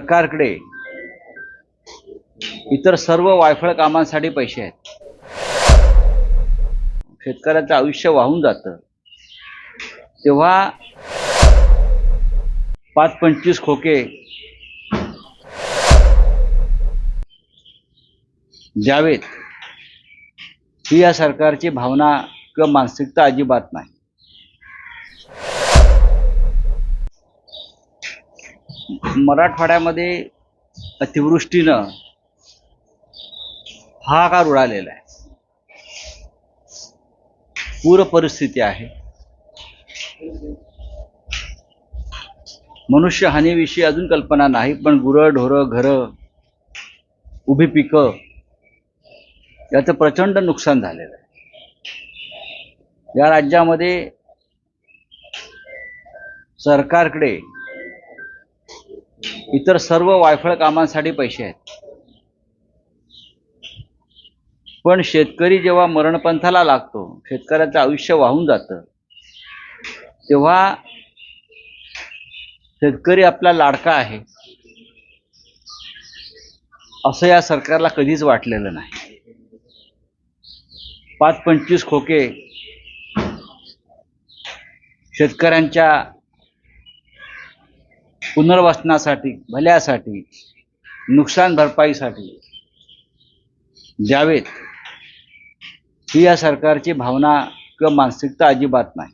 सरकारकडे इतर सर्व वायफळ कामांसाठी पैसे आहेत. शेतकऱ्याचं आयुष्य वाहून जातं. तेव्हा पाच पंचवीस खोके द्यावेत. ही या सरकारची भावना किंवा मानसिकता अजिबात नाही. मराठवाड्यामध्ये अतिवृष्टीनं हाहाकार उडालेला आहे. पूर परिस्थिती आहे. मनुष्य हानीविषयी अजून कल्पना नाही पण गुरं ढोरं घरं उभी पिकं याचं प्रचंड नुकसान झालेलं आहे. या राज्यामध्ये सरकारकडे इतर सर्व वायफळ कामांसाठी पैसे आहेत. पण शेतकरी जेव्हा मरणपंथाला लागतो शेतकऱ्याचं आयुष्य वाहून जातं तेव्हा शेतकरी आपला लाडका आहे. असं या सरकारला कधीच वाटलेलं नाही. पाच पंचवीस खोके शेतकऱ्यांच्या पुनर्वसनासाठी भल्यासाठी नुकसान भरपाईसाठी द्यावेत ही या सरकारची भावना किंवा मानसिकता अजिबात नाही.